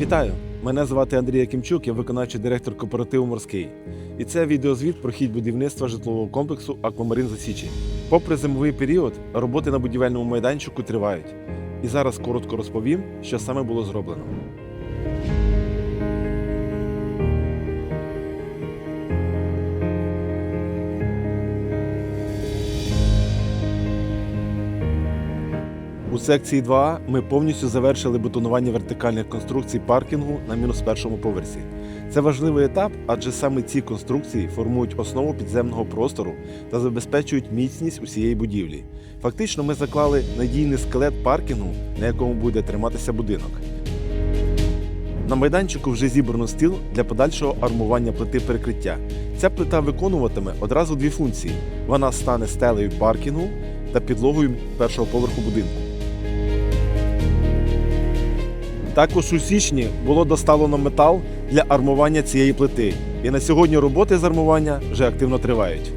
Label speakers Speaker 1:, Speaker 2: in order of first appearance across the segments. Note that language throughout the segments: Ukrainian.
Speaker 1: Вітаю! Мене звати Андрій Якимчук, я виконавчий директор кооперативу Морський. І це відеозвіт про хід будівництва житлового комплексу Аквамарин Засічі. Попри зимовий період, роботи на будівельному майданчику тривають. І зараз коротко розповім, що саме було зроблено. У секції 2 ми повністю завершили бетонування вертикальних конструкцій паркінгу на мінус першому поверсі. Це важливий етап, адже саме ці конструкції формують основу підземного простору та забезпечують міцність усієї будівлі. Фактично, ми заклали надійний скелет паркінгу, на якому буде триматися будинок. На майданчику вже зібрано стіл для подальшого армування плити перекриття. Ця плита виконуватиме одразу дві функції: вона стане стелею паркінгу та підлогою першого поверху будинку. Також у січні було доставлено метал для армування цієї плити. І на сьогодні роботи з армування вже активно тривають.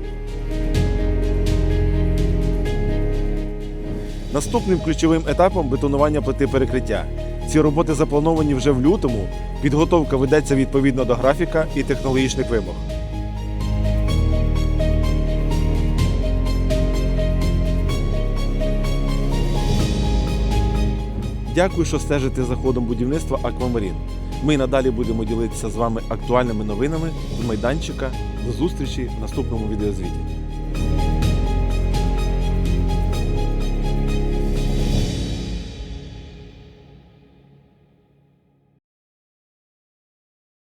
Speaker 1: Наступним ключовим етапом бетонування плити перекриття. Ці роботи заплановані вже в лютому. Підготовка ведеться відповідно до графіка і технологічних вимог. Дякую, що стежите за ходом будівництва Аквамарін. Ми надалі будемо ділитися з вами актуальними новинами з майданчика. До зустрічі в наступному відеозвіті.